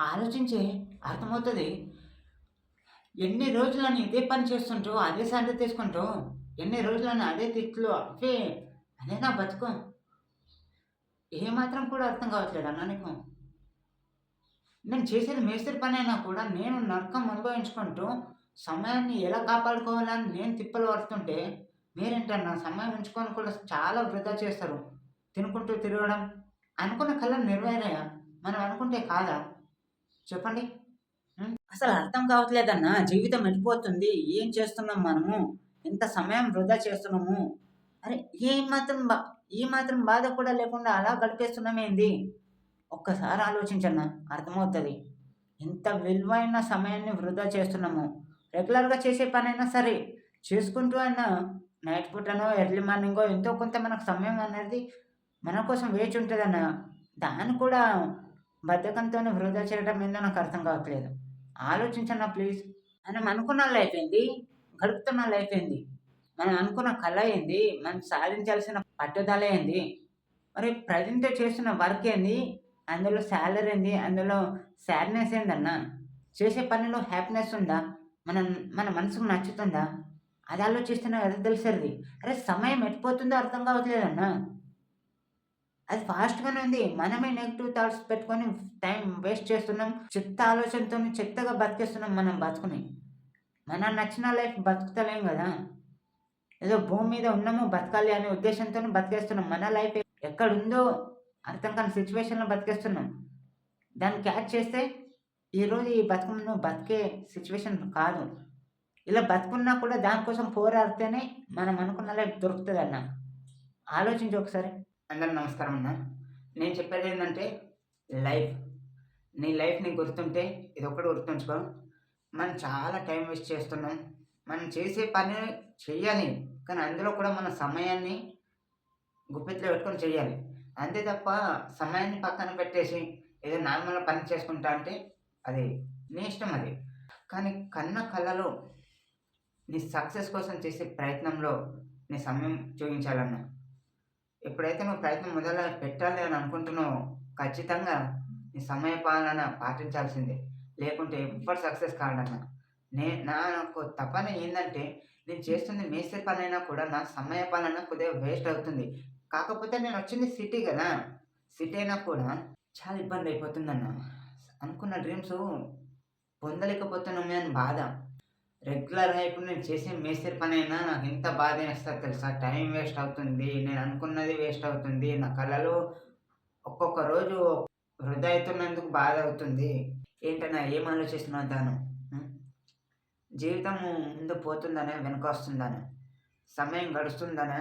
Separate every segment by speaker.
Speaker 1: ఆలోచించి అర్థమవుతుంది. ఎన్ని రోజులని ఇదే పని చేస్తుంటూ అదే సండ తీసుకుంటూ ఎన్ని రోజులని అదే తిట్లు అవే అదే నా బతుకు. ఏమాత్రం కూడా అర్థం కావట్లేదు అన్న నీకు. నేను చేసేది మేస్త్రి పని అయినా కూడా నేను నరకం అనుభవించుకుంటూ సమయాన్ని ఎలా కాపాడుకోవాలని నేను తిప్పలు పడుతుంటే మీరేంటన్నా సమయం ఉంచుకొని కూడా చాలా వృధా చేస్తారు. తినుకుంటూ తిరగడం అనుకున్న కళ నెరవేరాయా? మనం అనుకుంటే కాదా? చెప్పండి. అసలు అర్థం కావట్లేదన్నా జీవితం వెళ్ళిపోతుంది ఏం చేస్తున్నాం మనము? ఎంత సమయం వృధా చేస్తున్నాము? అరే ఏ మాత్రం బా ఈ మాత్రం బాధ కూడా లేకుండా అలా గడిపేస్తున్నామేంది ఒక్కసారి ఆలోచించన్న అర్థమవుతుంది. ఎంత విలువైన సమయాన్ని వృధా చేస్తున్నాము. రెగ్యులర్గా చేసే పనైనా సరే చేసుకుంటూ అయినా నైట్ పూటనో ఎర్లీ మార్నింగో ఎంతో కొంత మనకు సమయం అనేది మన కోసం వేచి ఉంటుందన్న దాన్ని కూడా బద్ధకంతో వృధా చేయడం ఏందో నాకు అర్థం కావట్లేదు. ఆలోచించన్న ప్లీజ్. మనం అనుకున్న లైఫ్ ఏంది గడుపుతున్న లైఫ్ ఏంది మనం అనుకున్న కళ ఏంది మనం సాధించాల్సిన పట్టుదల ఏంది మరి ప్రజెంట్ చేస్తున్న వర్క్ ఏంది అందులో శాలరీ ఏంది అందులో సాడ్నెస్ ఏందన్నా చేసే పనిలో హ్యాపీనెస్ ఉందా మన మన మనసుకు నచ్చుతుందా? అది ఆలోచిస్తున్నా కదా తెలిసేది అరే సమయం ఎట్టిపోతుందో అర్థం కావట్లేదన్నా. అది ఫాస్ట్గానే ఉంది. మనమే నెగిటివ్ థాట్స్ పెట్టుకొని టైం వేస్ట్ చేస్తున్నాం. చెత్త ఆలోచనతో చెత్తగా బతికేస్తున్నాం. మనం బతుకుని. మన నచ్చిన లైఫ్ బతుకుతలేం కదా. ఏదో భూమి మీద ఉన్నాము బతకాలి అనే ఉద్దేశంతో బతికేస్తున్నాం. మన లైఫ్ ఎక్కడుందో అర్థం కాని సిచ్యువేషన్లో బతికేస్తున్నాం. దాన్ని క్యాచ్ చేస్తే ఈరోజు ఈ బతుకు నువ్వు బతికే సిచ్యువేషన్ కాదు. ఇలా బతుకున్నా కూడా దానికోసం పోరాడితేనే మనం అనుకున్న లైఫ్ దొరుకుతుంది అన్న ఆలోచించి ఒకసారి. అందరం నమస్కారం అన్న. నేను చెప్పేది ఏంటంటే లైఫ్. నీ లైఫ్ నీకు గుర్తుంటే ఇది ఒకటి గుర్తుంచుకో. మనం చాలా టైం వేస్ట్ చేస్తున్నాం. మనం చేసే పని చేయాలి కానీ అందులో కూడా మన సమయాన్ని గుప్పిట్లో పెట్టుకొని చేయాలి అంతే తప్ప సమయాన్ని పక్కన పెట్టేసి ఏదో నార్మల్గా పని చేసుకుంటా అంటే అది నీ ఇష్టం అది. కానీ కన్న కళలో నీ సక్సెస్ కోసం చేసే ప్రయత్నంలో నీ సమయం చూపించాలన్నా. ఎప్పుడైతే నువ్వు ప్రయత్నం మొదలు పెట్టాలి అని అనుకుంటున్నావో ఖచ్చితంగా నీ సమయ పాలన పాటించాల్సిందే. లేకుంటే ఎవ్వరు సక్సెస్ కాడన్న నే నాకు తపన ఏంటంటే నేను చేస్తుంది మేస్త్రి పనైనా కూడా నా సమయ పాలన కొద్దిగా వేస్ట్ అవుతుంది. కాకపోతే నేను వచ్చింది సిటీ కదా. సిటీ అయినా కూడా చాలా ఇబ్బంది అయిపోతుందన్న. అనుకున్న డ్రీమ్స్ పొందలేకపోతున్నామే అని బాధ. రెగ్యులర్గా ఇప్పుడు నేను చేసే మేస్త్రి పని అయినా నాకు ఎంత బాధ వేస్తుంది తెలుసా? టైం వేస్ట్ అవుతుంది నేను అనుకున్నది వేస్ట్ అవుతుంది నా కళలు ఒక్కొక్క రోజు వృధా అవుతున్నందుకు బాధ అవుతుంది. ఏంటన్నా ఏం ఆలోచిస్తున్నా తాను జీవితం ముందు పోతుందనే వెనుక వస్తుందనే సమయం గడుస్తుందనే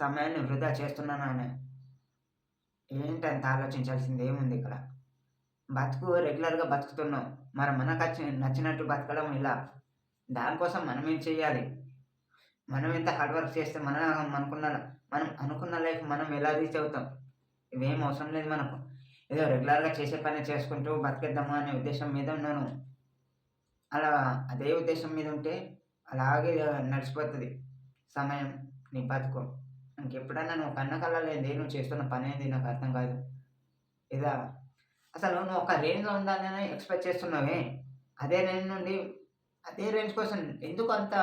Speaker 1: సమయాన్ని వృధా చేస్తున్నానా అని. ఏంటంత ఆలోచించాల్సింది? ఏముంది ఇక్కడ? బతుకు రెగ్యులర్గా బతుకుతున్నాం. మరి మనకు వచ్చి నచ్చినట్టు బతకడం ఇలా దానికోసం మనం ఏం చేయాలి మనం ఎంత హార్డ్ వర్క్ చేస్తే మన అనుకున్న మనం అనుకున్న లైఫ్ మనం ఎలా రీచ్ అవుతాం? ఇవేం అవసరం లేదు మనకు. ఏదో రెగ్యులర్గా చేసే పని చేసుకుంటూ బతికేద్దామా అనే ఉద్దేశం మీద ఉన్నాను. అలా అదే ఉద్దేశం మీద ఉంటే అలాగే నడిచిపోతుంది. సమయం నీ బతుకు. ఇంకెప్పుడన్నా నువ్వు కన్న కళ్ళలేంది నువ్వు చేస్తున్న పని ఏంది? నాకు అర్థం కాదు. ఇదా. అసలు నువ్వు ఒక రేంజ్లో ఉండాలని ఎక్స్పెక్ట్ చేస్తున్నావే. అదే రేంజ్ నుండి అదే రేంజ్ కోసం ఎందుకు అంత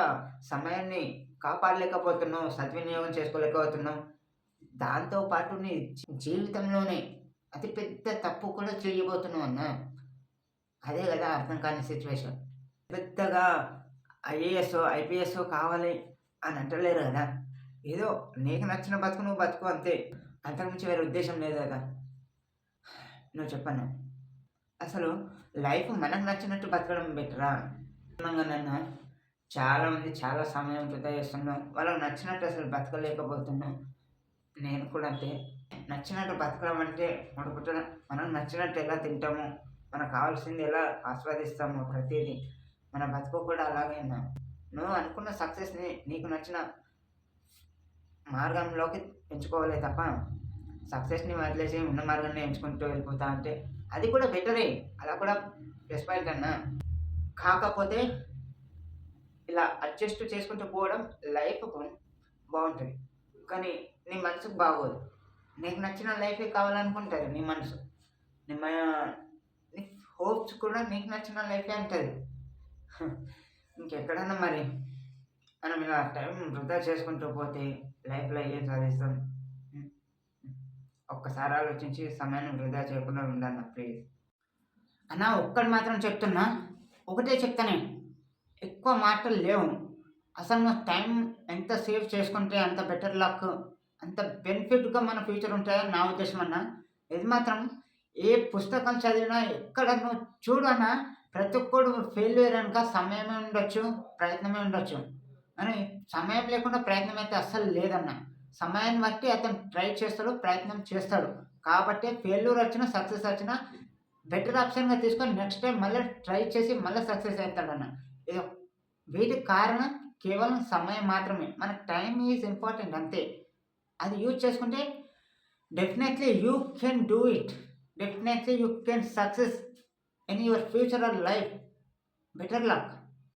Speaker 1: సమయాన్ని కాపాడలేకపోతున్నావు సద్వినియోగం చేసుకోలేకపోతున్నావు? దాంతోపాటు నీ జీవితంలోనే అతి పెద్ద తప్పు కూడా చేయబోతున్నావు అన్న? అదే కదా అర్థం కాని సిచ్యువేషన్. పెద్దగా ఐఏఎస్ ఐపీఎస్ కావాలి అని అంటలేరు కదా? ఏదో నీకు నచ్చిన బతుకు నువ్వు బతుకు అంతే. అంతకుమించి వేరే ఉద్దేశం లేదు కదా? నువ్వు చెప్పాను అసలు లైఫ్ మనకు నచ్చినట్టు బతకడం బెటరా? నన్ను చాలా మంది చాలా సమయం వృధా చేస్తున్నాం వాళ్ళకి నచ్చినట్టు అసలు బతకలేకపోతున్నాం. నేను కూడా అంతే. నచ్చినట్టు బతకడం అంటే మనకు మనకు నచ్చినట్టు ఎలా తింటాము మనకు కావాల్సింది ఎలా ఆస్వాదిస్తాము ప్రతిదీ మన బతుకు కూడా అలాగే ఉన్నా నువ్వు అనుకున్న సక్సెస్ని నీకు నచ్చిన మార్గంలోకి ఎంచుకోవాలి తప్ప సక్సెస్ని వదిలేసి ఉన్న మార్గాన్ని ఎంచుకుంటూ వెళ్ళిపోతా అంటే అది కూడా బెటరే. అలా కూడా ప్లస్ పాయింట్ అన్నా. కాకపోతే ఇలా అడ్జస్ట్ చేసుకుంటూ పోవడం లైఫ్కు బాగుంటుంది. కానీ నీ మనసుకు బాగోదు. నీకు నచ్చిన లైఫే కావాలనుకుంటుంది నీ మనసు. నీ నీ హోప్స్ కూడా నీకు నచ్చిన లైఫే అంటుంది. ఇంకెక్కడన్నా మరి మనం ఇలా టైం వృధా చేసుకుంటూ పోతే లైఫ్లో ఏం సాధిస్తాం? ఒక్కసారి ఆలోచించి సమయాన్ని వృధా చేయకుండా ఉండాలి ప్లీజ్. అన్న ఒక్కడు మాత్రం చెప్తున్నా. ఒకటే చెప్తానే ఎక్కువ మాటలు లేవు. అసలు నువ్వు టైం ఎంత సేవ్ చేసుకుంటే అంత బెటర్ లక్ అంత బెనిఫిట్గా మన ఫ్యూచర్ ఉంటాయని నా ఉద్దేశం అన్న. ఇది మాత్రం ఏ పుస్తకం చదివినా ఎక్కడ నువ్వు చూడనా ప్రతి ఒక్కడు ఫెయిల్యూర్ అనక సమయమే ఉండొచ్చు ప్రయత్నమే ఉండొచ్చు. అని సమయం లేకుండా ప్రయత్నం అయితే అస్సలు లేదన్న. సమయాన్ని బట్టి అతను ట్రై చేస్తాడు ప్రయత్నం చేస్తాడు. కాబట్టి ఫెయిల్యూర్ వచ్చినా సక్సెస్ వచ్చినా బెటర్ ఆప్షన్గా తీసుకొని నెక్స్ట్ టైం మళ్ళీ ట్రై చేసి మళ్ళీ సక్సెస్ అవుతాడన్న. ఇది వీటికి కారణం కేవలం సమయం మాత్రమే. మన టైం ఈజ్ ఇంపార్టెంట్ అంతే. అది యూజ్ చేసుకుంటే definitely you can do it definitely you can success in your future or life better luck